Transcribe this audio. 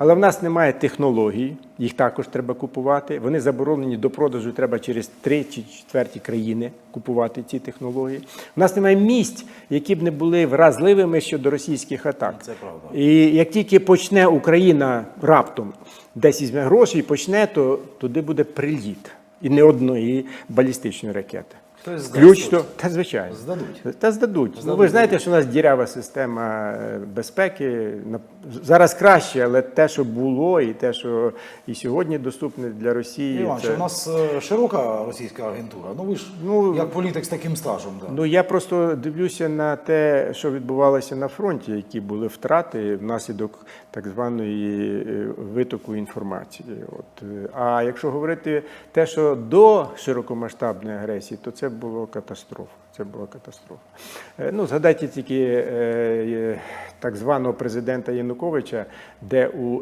Але в нас немає технологій, їх також треба купувати. Вони заборонені до продажу. Треба через три чи четверті країни купувати ці технології. У нас немає місць, які б не були вразливими щодо російських атак. Це правда. І як тільки почне Україна раптом десь візьме гроші і почне, то туди буде приліт. І не одної балістичної ракети. Здасть Включно, та звичайно. Здадуть. Та здадуть. Ну, ви ж знаєте, що у нас дірява система е, безпеки. Зараз краще, але те, що було, і те, що і сьогодні доступне для Росії. Іван, це- що у нас е, широка російська агентура. Ну ви ж Ну, як політик з таким стажем. Да. Ну я просто дивлюся на те, що відбувалося на фронті, які були втрати внаслідок так званої е, витоку інформації. От е, а якщо говорити те, що до широкомасштабної агресії, то це було катастрофа. Це була катастрофа. Ну згадайте тільки так званого президента Януковича, де у